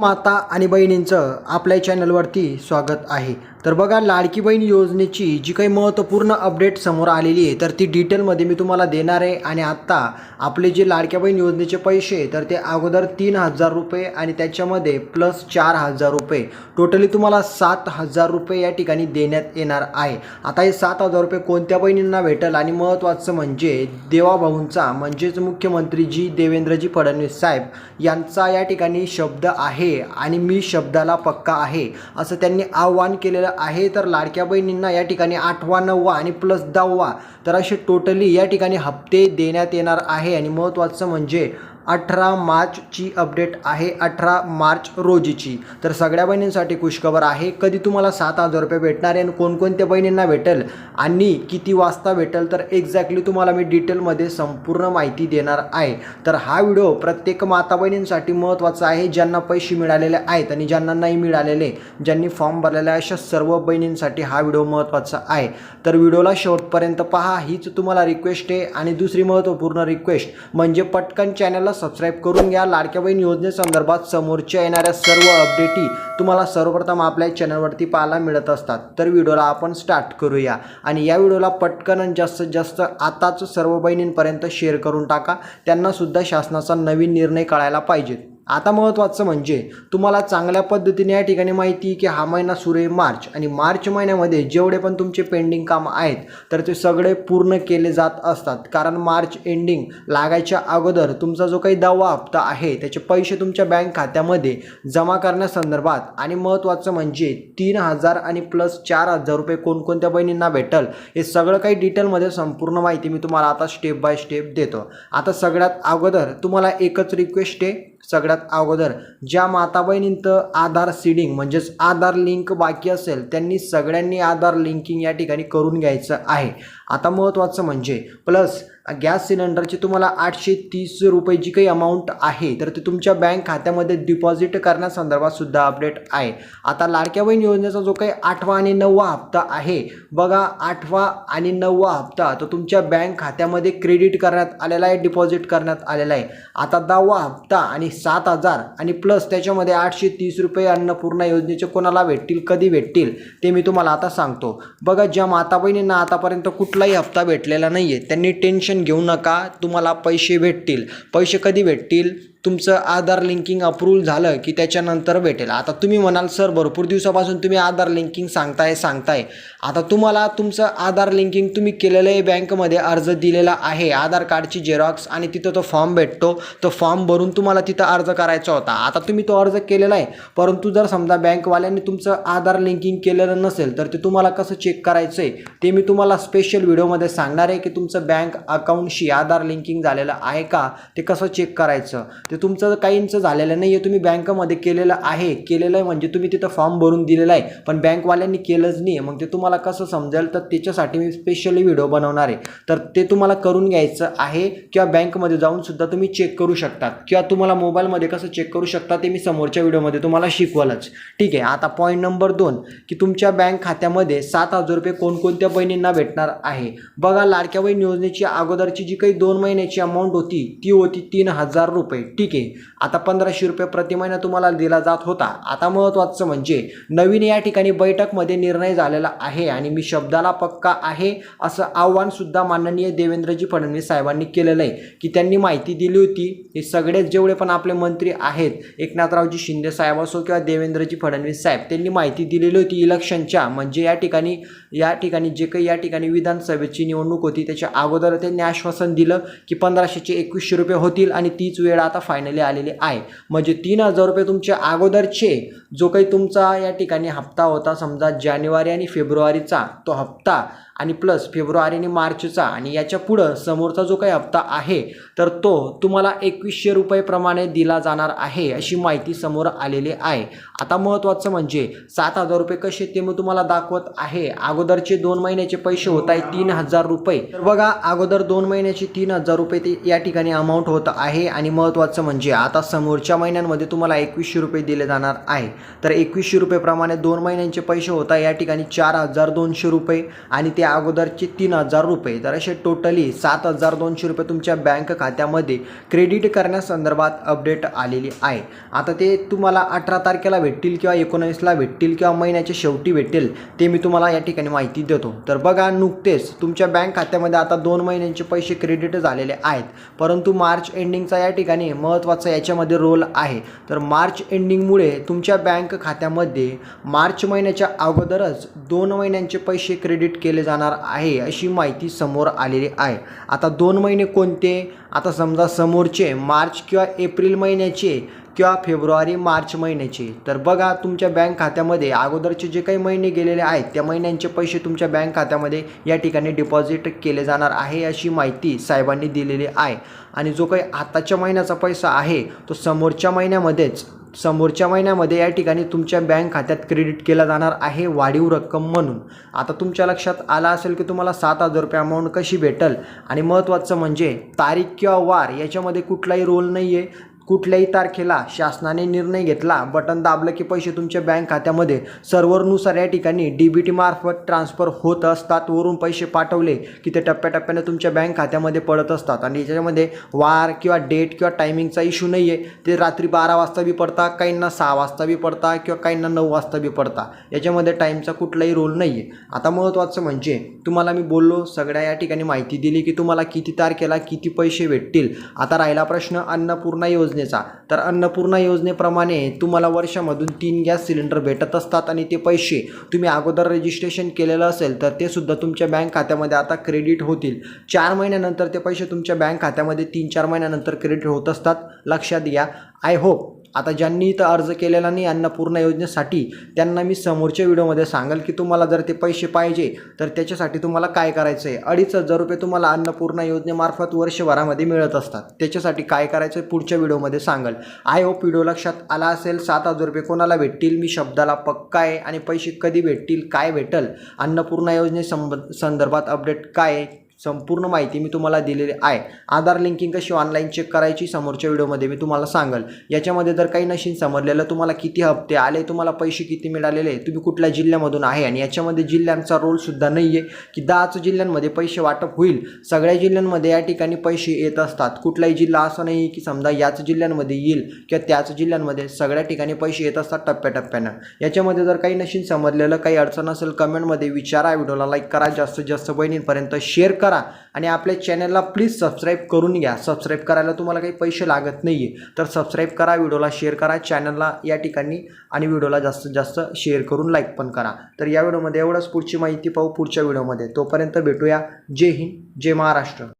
माता आणि बहिणींचं आपल्या चॅनलवरती स्वागत आहे. तर बघा लाडकी बहीण योजनेची जी काही महत्त्वपूर्ण अपडेट समोर आलेली आहे तर ती डिटेलमध्ये मी तुम्हाला देणार आहे. आणि आत्ता आपले जे लाडक्या बहीण योजनेचे पैसे तर ते अगोदर तीन हजार रुपये आणि त्याच्यामध्ये प्लस चार हजार रुपये. टोटली तुम्हाला सात हजार रुपये या ठिकाणी देण्यात येणार आहे. आता हे सात हजार रुपये कोणत्या बहिणींना भेटेल? आणि महत्त्वाचं म्हणजे देवाभाऊंचा म्हणजेच मुख्यमंत्री जी देवेंद्रजी फडणवीस साहेब यांचा या ठिकाणी शब्द आहे. आणि मी शब्दाला पक्का आहे असं त्यांनी आव्हान केलेलं आहे. तर लाडक्या बहिणींना या ठिकाणी आठवा नववा आणि प्लस दहावा तर असे टोटली या ठिकाणी हप्ते देण्यात येणार आहे. आणि महत्त्वाचं म्हणजे अठरा मार्चची अपडेट आहे अठरा मार्च रोजीची. तर सगळ्या बहिणींसाठी खुशखबर आहे. कधी तुम्हाला सात हजार रुपये भेटणार आहे आणि कोणकोणत्या बहिणींना भेटेल आणि किती वाजता भेटेल तर एक्झॅक्टली तुम्हाला मी डिटेलमध्ये संपूर्ण माहिती देणार आहे. तर हा व्हिडिओ प्रत्येक माता बहिणींसाठी महत्त्वाचा आहे ज्यांना पैसे मिळालेले आहेत आणि ज्यांना नाही मिळालेले ज्यांनी फॉर्म भरलेले अशा सर्व बहिणींसाठी हा व्हिडिओ महत्त्वाचा आहे. तर व्हिडिओला शेवटपर्यंत पहा हीच तुम्हाला रिक्वेस्ट आहे. आणि दुसरी महत्त्वपूर्ण रिक्वेस्ट म्हणजे पटकन चॅनलला सबस्क्राईब करून घ्या. लाडक्या बहीण योजनेसंदर्भात समोरच्या येणाऱ्या सर्व अपडेटी तुम्हाला सर्वप्रथम आपल्या चॅनलवरती पाहायला मिळत असतात. तर व्हिडिओला आपण स्टार्ट करूया. आणि या व्हिडिओला पटकन आणि जास्तीत जास्त आताच सर्व बहिणींपर्यंत शेअर करून टाका. त्यांनासुद्धा शासनाचा नवीन निर्णय कळायला पाहिजेत आता महत्त्वाचं म्हणजे तुम्हाला चांगल्या पद्धतीने या ठिकाणी माहिती की हा महिना सुरू आहे मार्च आणि मार्च महिन्यामध्ये जेवढे पण तुमचे पेंडिंग काम आहेत तर ते सगळे पूर्ण केले जात असतात. कारण मार्च एंडिंग लागायच्या अगोदर तुमचा जो काही दहावा हप्ता आहे त्याचे पैसे तुमच्या बँक खात्यामध्ये जमा करण्यासंदर्भात आणि महत्त्वाचं म्हणजे तीन हजार आणि प्लस चार हजार रुपये कोणकोणत्या बहिणींना भेटल हे सगळं काही डिटेलमध्ये संपूर्ण माहिती मी तुम्हाला आता स्टेप बाय स्टेप देतो. आता सगळ्यात अगोदर तुम्हाला एकच रिक्वेस्ट आहे सगळ्यात अगोदर. ज्या माता बहिणींचं आधार सीडिंग म्हणजेच आधार लिंक बाकी असेल त्यांनी सगळ्यांनी आधार लिंकिंग या ठिकाणी करून घ्यायचं आहे. आता महत्त्वाचं म्हणजे प्लस गॅस सिलेंडरची तुम्हाला आठशे तीस रुपये जी काही अमाऊंट आहे तर ते तुमच्या बँक खात्यामध्ये डिपॉझिट करण्यासंदर्भात सुद्धा अपडेट आहे. आता लाडक्या बहीण योजनेचा जो काही आठवा आणि नववा हप्ता आहे बघा आठवा आणि नववा हप्ता तो तुमच्या बँक खात्यामध्ये क्रेडिट करण्यात आलेला आहे डिपॉझिट करण्यात आलेला आहे. आता दहावा हप्ता आणि सात हजार आणि प्लस त्याच्यामध्ये आठशे तीस रुपये अन्नपूर्णा योजनेचे कोणाला भेटतील कधी भेटतील ते मी तुम्हाला आता सांगतो. बघा ज्या माता बहिणींना आतापर्यंत कुठलाही हप्ता भेटलेला नाही आहे त्यांनी टेन्शन घेऊ नका तुम्हाला पैसे भेटतील. पैसे कधी भेटतील? तुमचं आधार लिंकिंग अप्रूव्हल झालं की त्याच्यानंतर भेटेल. आता तुम्ही म्हणाल सर भरपूर दिवसापासून तुम्ही आधार लिंकिंग सांगताय सांगताय. आता तुम्हाला तुमचं आधार लिंकिंग तुम्ही केलेलं आहे बँकमध्ये अर्ज दिलेला आहे. आधार कार्डची झेरॉक्स आणि तिथं तो फॉर्म भेटतो. तो फॉर्म भरून तुम्हाला तिथं अर्ज करायचा होता. आता तुम्ही तो अर्ज केलेला आहे. परंतु जर समजा बँकवाल्यांनी तुमचं आधार लिंकिंग केलेलं नसेल तर ते तुम्हाला कसं चेक करायचं आहे ते मी तुम्हाला स्पेशल व्हिडिओमध्ये सांगणार आहे की तुमचं बँक अकाउंटशी आधार लिंकिंग झालेलं आहे का? ते कसं चेक करायचं? ते तुमचं काहींचं झालेलं नाही आहे तुम्ही बँकमध्ये केलेलं आहे. केलेलं आहे म्हणजे तुम्ही तिथं फॉर्म भरून दिलेला आहे. पण बँकवाल्यांनी केलंच नाही आहे मग ते तुम्हाला कसं समजेल? तर त्याच्यासाठी मी स्पेशली व्हिडिओ बनवणार आहे. तर ते तुम्हाला करून घ्यायचं आहे किंवा बँकमध्ये जाऊन सुद्धा तुम्ही चेक करू शकता किंवा तुम्हाला मोबाईलमध्ये कसं चेक करू शकता ते मी समोरच्या व्हिडिओमध्ये तुम्हाला शिकवलंच. ठीक आहे. आता पॉईंट नंबर दोन की तुमच्या बँक खात्यामध्ये सात हजार रुपये कोणकोणत्या बहिणींना भेटणार आहे? बघा लाडक्या बहीण योजनेची अगोदरची जी काही दोन महिन्याची अमाऊंट होती ती होती तीन हजार रुपये. ठीक आहे. आता पंधराशे रुपये प्रति महिना तुम्हाला दिला जात होता. आता महत्त्वाचं म्हणजे नवीन या ठिकाणी बैठकमध्ये निर्णय झालेला आहे आणि मी शब्दाला पक्का आहे असं आव्हानसुद्धा माननीय देवेंद्रजी फडणवीस साहेबांनी केलेलं आहे. की त्यांनी माहिती दिली होती हे सगळेच जेवढे पण आपले मंत्री आहेत एकनाथरावजी शिंदे साहेब असो किंवा देवेंद्रजी फडणवीस साहेब त्यांनी माहिती दिलेली होती इलेक्शनच्या. म्हणजे या ठिकाणी या ठिकाणी जे काही या ठिकाणी विधानसभेची निवडणूक होती त्याच्या अगोदर त्यांनी आश्वासन दिलं की पंधराशेचे एकवीसशे रुपये होतील आणि तीच वेळ आता फायनली आलेली आहे. म्हणजे तीन हजार रुपये तुमचे अगोदरचे जो काही तुमचा या ठिकाणी हप्ता होता समजा जानेवारी आणि फेब्रुवारीचा तो हप्ता आणि प्लस फेब्रुवारी आणि मार्चचा आणि याच्या पुढं समोरचा जो काही हप्ता आहे तर तो तुम्हाला एकवीसशे रुपयेप्रमाणे दिला जाणार आहे अशी माहिती समोर आलेली आहे. आता महत्त्वाचं म्हणजे सात हजार रुपये कसे ते मी तुम्हाला दाखवत आहे. अगोदरचे दोन महिन्याचे पैसे होत आहे तीन हजार रुपये. तर बघा अगोदर दोन महिन्याचे तीन हजार रुपये ते या ठिकाणी अमाऊंट होत आहे आणि महत्त्वाचं म्हणजे आता समोरच्या महिन्यांमध्ये तुम्हाला एकवीसशे रुपये दिले जाणार आहे. तर एकवीसशे रुपयेप्रमाणे दोन महिन्यांचे पैसे होत आहे. या ठिकाणी चार हजार दोनशे रुपये आणि ते त्या अगोदरचे तीन हजार रुपये. तर असे टोटली सात हजार दोनशे रुपये तुमच्या बँक खात्यामध्ये क्रेडिट करण्यासंदर्भात अपडेट आलेली आहे. आता ते तुम्हाला अठरा तारखेला भेटतील किंवा एकोणावीसला भेटतील किंवा महिन्याच्या शेवटी भेटेल ते मी तुम्हाला या ठिकाणी माहिती देतो. तर बघा नुकतेच तुमच्या बँक खात्यामध्ये आता दोन महिन्यांचे पैसे क्रेडिट झालेले आहेत. परंतु मार्च एंडिंगचा या ठिकाणी महत्त्वाचा याच्यामध्ये रोल आहे. तर मार्च एंडिंगमुळे तुमच्या बँक खात्यामध्ये मार्च महिन्याच्या अगोदरच दोन महिन्यांचे पैसे क्रेडिट केले जाणार आहे अशी माहिती समोर आलेली आहे. आता दोन महिने कोणते? आता समजा समोरचे मार्च किंवा एप्रिल महिन्याचे किंवा फेब्रुवारी मार्च महिन्याचे. तर बघा तुमच्या बँक खात्यामध्ये अगोदरचे जे काही महिने गेलेले आहेत त्या महिन्यांचे पैसे तुमच्या बँक खात्यामध्ये या ठिकाणी डिपॉझिट केले जाणार आहे अशी माहिती साहेबांनी दिलेली आहे. आणि जो काही आताच्या महिन्याचा पैसा आहे तो समोरच्या महिन्यामध्येच समोरच्या महिन्यामध्ये या ठिकाणी तुमच्या बँक खात्यात क्रेडिट केला जाणार आहे वाढीव रक्कम म्हणून. आता तुमच्या लक्षात आला असेल की तुम्हाला सात हजार रुपये अमाऊंट कशी भेटल? आणि महत्त्वाचं म्हणजे तारीख किंवा वार याच्यामध्ये कुठलाही रोल नाही आहे कुठल्याही तारखेला शासनाने निर्णय घेतला बटन दाबलं की पैसे तुमच्या बँक खात्यामध्ये सर्व्हरनुसार या ठिकाणी डी बी टीमार्फत ट्रान्सफर होत असतात. वरून पैसे पाठवले की ते टप्प्याटप्प्याने तुमच्या बँक खात्यामध्ये पडत असतात. आणि याच्यामध्ये वार किंवा डेट किंवा टायमिंगचा इश्यू नाही आहे ते रात्री बारा वाजता बी पडता काहींना सहा वाजता बी पडता किंवा काहींना नऊ वाजता बी पडता. याच्यामध्ये टाईमचा कुठलाही रोल नाही आहे आता महत्त्वाचं म्हणजे तुम्हाला मी बोललो सगळ्या या ठिकाणी माहिती दिली की तुम्हाला किती तारखेला किती पैसे भेटतील. आता राहिला प्रश्न अन्नपूर्णा योजना योजनेचा. तर अन्नपूर्णा योजनेप्रमाणे तुम्हाला वर्षामधून तीन गॅस सिलेंडर भेटत असतात आणि ते पैसे तुम्ही अगोदर रजिस्ट्रेशन केलेलं असेल तर ते सुद्धा तुमच्या बँक खात्यामध्ये आता क्रेडिट होतील. चार महिन्यानंतर ते पैसे तुमच्या बँक खात्यामध्ये तीन चार महिन्यानंतर क्रेडिट होत असतात. लक्षात घ्या. आय होप आता ज्यांनी इथं अर्ज केलेला नाही अन्नपूर्णा योजनेसाठी त्यांना मी समोरच्या व्हिडिओमध्ये सांगाल की तुम्हाला जर ते पैसे पाहिजे तर त्याच्यासाठी तुम्हाला काय करायचं आहे अडीच हजार रुपये तुम्हाला अन्नपूर्णा योजनेमार्फत वर्षभरामध्ये मिळत असतात. त्याच्यासाठी काय करायचं आहे पुढच्या व्हिडिओमध्ये सांगाल. आय होप व्हिडिओ लक्षात आला असेल. सात हजार रुपये कोणाला भेटतील? मी शब्दाला पक्का आहे आणि पैसे कधी भेटतील? काय भेटल? अन्नपूर्णा योजने संब संदर्भात अपडेट काय आहे? संपूर्ण माहिती मी तुम्हाला दिलेली आहे. आधार लिंकिंग कशी ऑनलाईन चेक करायची समोरच्या व्हिडिओमध्ये मी तुम्हाला सांगेल. याच्यामध्ये जर काही नशीन समजलेलं तुम्हाला किती हप्ते आले तुम्हाला पैसे किती मिळालेले तुम्ही कुठल्या जिल्ह्यामधून आहे आणि याच्यामध्ये जिल्ह्यांचा रोलसुद्धा नाही आहे की दहाच जिल्ह्यांमध्ये पैसे वाटप होईल. सगळ्या जिल्ह्यांमध्ये या ठिकाणी पैसे येत असतात. कुठलाही जिल्हा असं नाही की समजा याच जिल्ह्यांमध्ये येईल किंवा त्याच जिल्ह्यांमध्ये सगळ्या ठिकाणी पैसे येत असतात टप्प्याटप्प्यानं. याच्यामध्ये जर काही नशीन समजलेलं काही अडचण असेल कमेंटमध्ये विचारा. व्हिडिओला लाईक करा. जास्तीत जास्त बहिणींपर्यंत शेअर करा आणि आपल्या चॅनलला प्लीज सबस्क्राईब करून घ्या. सबस्क्राईब करायला तुम्हाला काही पैसे लागत नाही आहे तर सबस्क्राईब करा व्हिडिओला शेअर करा चॅनलला या ठिकाणी आणि व्हिडिओला जास्तीत जास्त शेअर करून लाईक पण करा. तर या व्हिडिओमध्ये एवढंच. पुढची माहिती पाहू पुढच्या व्हिडिओमध्ये तोपर्यंत भेटूया. जय हिंद जय महाराष्ट्र.